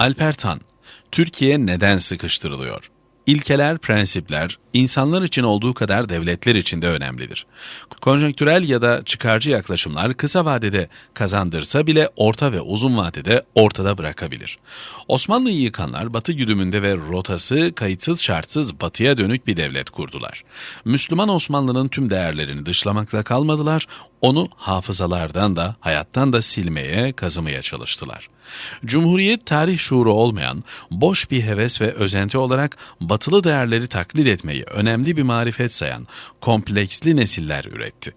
Alper Tan, Türkiye neden sıkıştırılıyor? İlkeler, prensipler, insanlar için olduğu kadar devletler için de önemlidir. Konjonktürel ya da çıkarcı yaklaşımlar kısa vadede kazandırsa bile orta ve uzun vadede ortada bırakabilir. Osmanlı'yı yıkanlar Batı güdümünde ve rotası kayıtsız şartsız batıya dönük bir devlet kurdular. Müslüman Osmanlı'nın tüm değerlerini dışlamakla kalmadılar, onu hafızalardan da hayattan da silmeye, kazımaya çalıştılar. Cumhuriyet tarih şuuru olmayan, boş bir heves ve özenti olarak batılı değerleri taklit etmeyi önemli bir marifet sayan kompleksli nesiller üretti.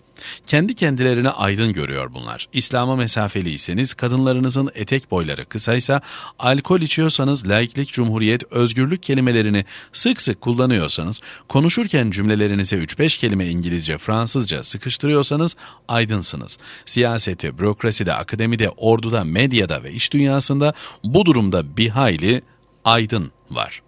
Kendi kendilerine aydın görüyor bunlar. İslam'a mesafeliyseniz, kadınlarınızın etek boyları kısaysa, alkol içiyorsanız, laiklik, cumhuriyet, özgürlük kelimelerini sık sık kullanıyorsanız, konuşurken cümlelerinize 3-5 kelime İngilizce, Fransızca sıkıştırıyorsanız aydınsınız. Siyasete, bürokraside, akademide, orduda, medyada ve iş dünyasında bu durumda bir hayli aydın var.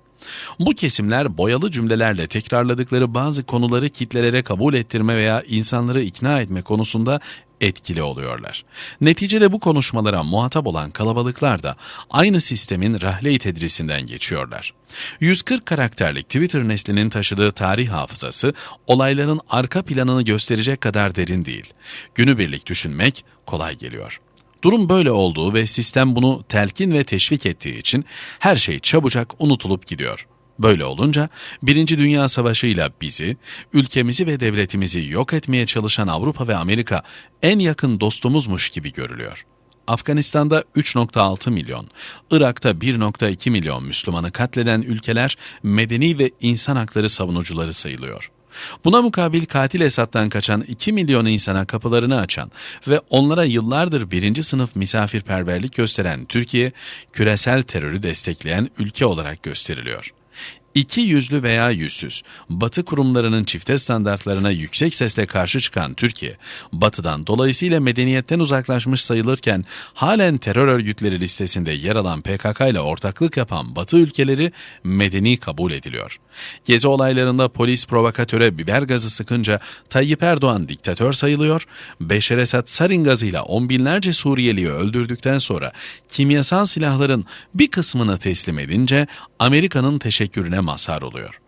Bu kesimler boyalı cümlelerle tekrarladıkları bazı konuları kitlelere kabul ettirme veya insanları ikna etme konusunda etkili oluyorlar. Neticede bu konuşmalara muhatap olan kalabalıklar da aynı sistemin rahle-i tedrisinden geçiyorlar. 140 karakterlik Twitter neslinin taşıdığı tarih hafızası olayların arka planını gösterecek kadar derin değil. Günübirlik düşünmek kolay geliyor. Durum böyle olduğu ve sistem bunu telkin ve teşvik ettiği için her şey çabucak unutulup gidiyor. Böyle olunca Birinci Dünya Savaşı ile bizi, ülkemizi ve devletimizi yok etmeye çalışan Avrupa ve Amerika en yakın dostumuzmuş gibi görülüyor. Afganistan'da 3.6 milyon, Irak'ta 1.2 milyon Müslümanı katleden ülkeler medeni ve insan hakları savunucuları sayılıyor. Buna mukabil katil Esad'dan kaçan 2 milyon insana kapılarını açan ve onlara yıllardır birinci sınıf misafirperverlik gösteren Türkiye, küresel terörü destekleyen ülke olarak gösteriliyor. İki yüzlü veya yüzsüz, Batı kurumlarının çifte standartlarına yüksek sesle karşı çıkan Türkiye, Batı'dan dolayısıyla medeniyetten uzaklaşmış sayılırken halen terör örgütleri listesinde yer alan PKK ile ortaklık yapan Batı ülkeleri medeni kabul ediliyor. Gezi olaylarında polis provokatöre biber gazı sıkınca Tayyip Erdoğan diktatör sayılıyor, Beşer Esad sarin gazıyla on binlerce Suriyeliyi öldürdükten sonra kimyasal silahların bir kısmını teslim edince Amerika'nın teşekkürüne mazhar oluyor.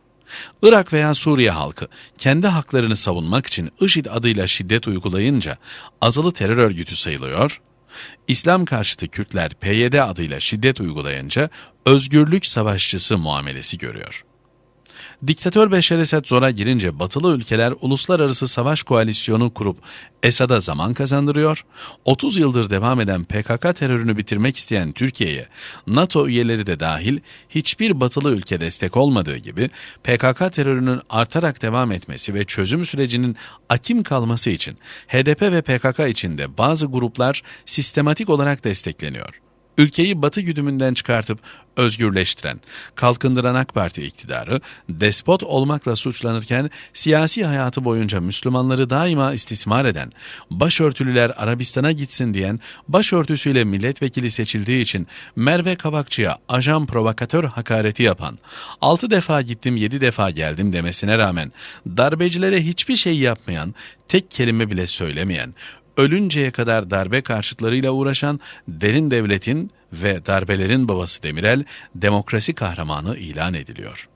Irak veya Suriye halkı kendi haklarını savunmak için IŞİD adıyla şiddet uygulayınca azılı terör örgütü sayılıyor, İslam karşıtı Kürtler PYD adıyla şiddet uygulayınca özgürlük savaşçısı muamelesi görüyor. Diktatör Beşer Esed zora girince batılı ülkeler uluslararası savaş koalisyonu kurup Esad'a zaman kazandırıyor, 30 yıldır devam eden PKK terörünü bitirmek isteyen Türkiye'ye NATO üyeleri de dahil hiçbir batılı ülke destek olmadığı gibi PKK terörünün artarak devam etmesi ve çözüm sürecinin akim kalması için HDP ve PKK içinde bazı gruplar sistematik olarak destekleniyor ülkeyi batı güdümünden çıkartıp özgürleştiren, kalkındıran AK Parti iktidarı, despot olmakla suçlanırken siyasi hayatı boyunca Müslümanları daima istismar eden, başörtülüler Arabistan'a gitsin diyen, başörtüsüyle milletvekili seçildiği için Merve Kavakçı'ya ajan provokatör hakareti yapan, altı defa gittim yedi defa geldim demesine rağmen darbecilere hiçbir şey yapmayan, tek kelime bile söylemeyen, ölünceye kadar darbe karşıtlarıyla uğraşan derin devletin ve darbelerin babası Demirel demokrasi kahramanı ilan ediliyor.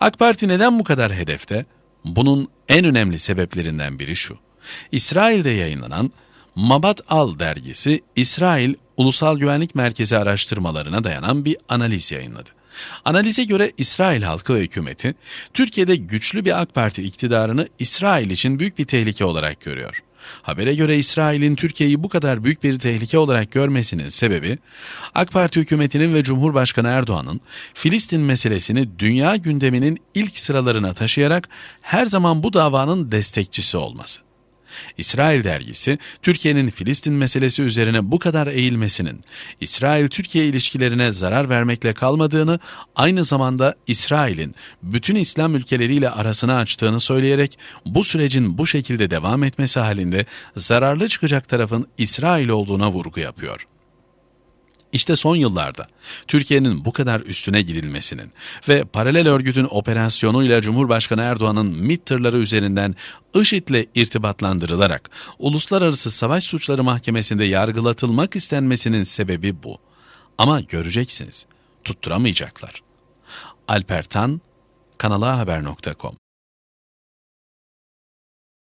AK Parti neden bu kadar hedefte? Bunun en önemli sebeplerinden biri şu. İsrail'de yayınlanan Mabat Al dergisi İsrail Ulusal Güvenlik Merkezi araştırmalarına dayanan bir analiz yayınladı. Analize göre İsrail halkı ve hükümeti Türkiye'de güçlü bir AK Parti iktidarını İsrail için büyük bir tehlike olarak görüyor. Habere göre İsrail'in Türkiye'yi bu kadar büyük bir tehlike olarak görmesinin sebebi AK Parti hükümetinin ve Cumhurbaşkanı Erdoğan'ın Filistin meselesini dünya gündeminin ilk sıralarına taşıyarak her zaman bu davanın destekçisi olması. İsrail dergisi, Türkiye'nin Filistin meselesi üzerine bu kadar eğilmesinin, İsrail-Türkiye ilişkilerine zarar vermekle kalmadığını, aynı zamanda İsrail'in bütün İslam ülkeleriyle arasını açtığını söyleyerek bu sürecin bu şekilde devam etmesi halinde zararlı çıkacak tarafın İsrail olduğuna vurgu yapıyor. İşte son yıllarda Türkiye'nin bu kadar üstüne gidilmesinin ve paralel örgütün operasyonuyla Cumhurbaşkanı Erdoğan'ın MİT tırları üzerinden IŞİD'le irtibatlandırılarak Uluslararası Savaş Suçları Mahkemesi'nde yargılatılmak istenmesinin sebebi bu. Ama göreceksiniz tutturamayacaklar. Alper Tan, kanalahaber.com